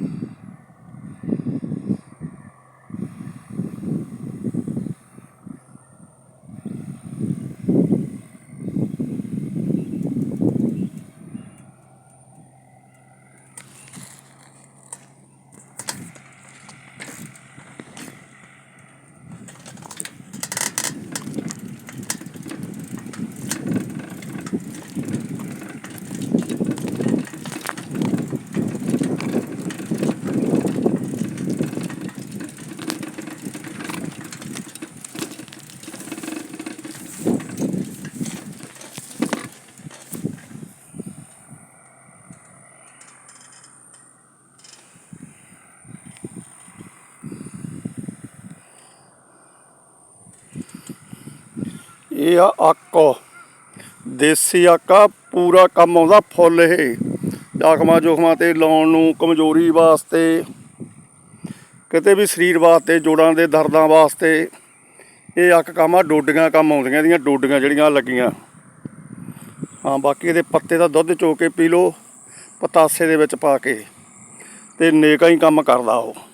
Mm-hmm. ਇਹ ਆ ਅੱਕ। ਦੇਸੀ ਅੱਕ ਆ, ਪੂਰਾ ਕੰਮ ਆਉਂਦਾ ਫੁੱਲ ਇਹ। ਜ਼ਖਮਾਂ ਜੋਖਮਾਂ ਤੇ ਲਾਉਣ ਨੂੰ ਕਮਜ਼ੋਰੀ ਵਾਸਤੇ, ਕਿਤੇ ਵੀ ਸਰੀਰ ਵਾਸਤੇ, ਜੋੜਾਂ ਦੇ ਦਰਦਾਂ ਵਾਸਤੇ, ਇਹ ਅੱਕ ਕੰਮ ਆ, ਡੋਡੀਆਂ ਕੰਮ ਆਉਂਦੀਆਂ ਇਹਦੀਆਂ ਡੋਡੀਆਂ ਜਿਹੜੀਆਂ ਲੱਗੀਆਂ। ਹਾਂ, ਬਾਕੀ ਇਹਦੇ ਪੱਤੇ ਦਾ ਦੁੱਧ ਚੋ ਕੇ ਪੀ ਲਓ, ਪਤਾਸੇ ਦੇ ਵਿੱਚ ਪਾ ਕੇ, ਤੇ ਨੇਕਾਂ ਹੀ ਕੰਮ ਕਰਦਾ ਉਹ।